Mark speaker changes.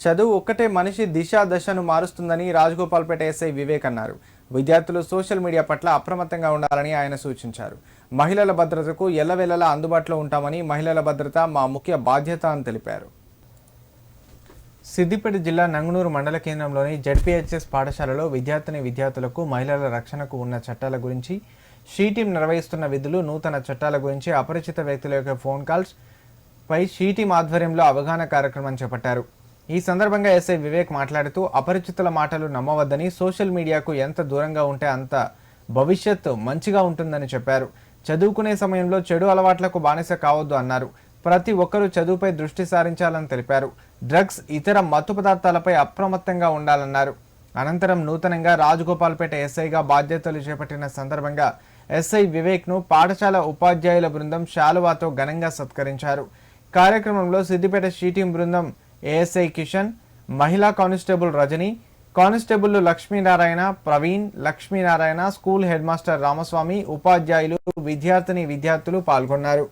Speaker 1: చదువు ఒక్కటే మనిషి దిశా దశను మారుస్తుందని రాజగోపాల్పేట ఎస్ఐ వివేక్ అన్నారు. విద్యార్థులు సోషల్ మీడియా పట్ల అప్రమత్తంగా ఉండాలని ఆయన సూచించారు. మహిళల భద్రతకు ఎల్లవేళలా అందుబాటులో ఉంటామని మహిళల భద్రత మా ముఖ్య బాధ్యత అని తెలిపారు. సిద్దిపేట జిల్లా నంగునూరు మండల కేంద్రంలోని జడ్పీహెచ్ఎస్ పాఠశాలలో విద్యార్థిని విద్యార్థులకు మహిళల రక్షణకు ఉన్న చట్టాల గురించి షీ టీం నిర్వహిస్తున్న విధులు నూతన చట్టాల గురించి అపరిచిత వ్యక్తుల యొక్క ఫోన్ కాల్స్ పై షీ టీం ఆధ్వర్యంలో అవగాహన కార్యక్రమం చేపట్టారు. ఈ సందర్భంగా ఎస్ఐ వివేక్ మాట్లాడుతూ అపరిచితుల మాటలు నమ్మవద్దని సోషల్ మీడియాకు ఎంత దూరంగా ఉంటే అంత భవిష్యత్తు మంచిగా ఉంటుందని చెప్పారు. చదువుకునే సమయంలో చెడు అలవాట్లకు బానిస కావద్దు అన్నారు. ప్రతి ఒక్కరూ చదువుపై దృష్టి సారించాలని తెలిపారు. డ్రగ్స్ ఇతర మత్తు పదార్థాలపై అప్రమత్తంగా ఉండాలన్నారు. అనంతరం నూతనంగా రాజగోపాల్పేట ఎస్ఐగా బాధ్యతలు చేపట్టిన సందర్భంగా ఎస్ఐ వివేక్ను పాఠశాల ఉపాధ్యాయుల బృందం శాలువాతో ఘనంగా సత్కరించారు. కార్యక్రమంలో సిద్దిపేట షీటింగ్ బృందం ఏఎస్ఐ కిషన్ మహిళా constable Rajani constable Lakshminarayana Praveen Lakshminarayana school head master Ramaswamy ఉపాధ్యాయులు విద్యార్థిని విద్యార్థులు పాల్గొన్నారు.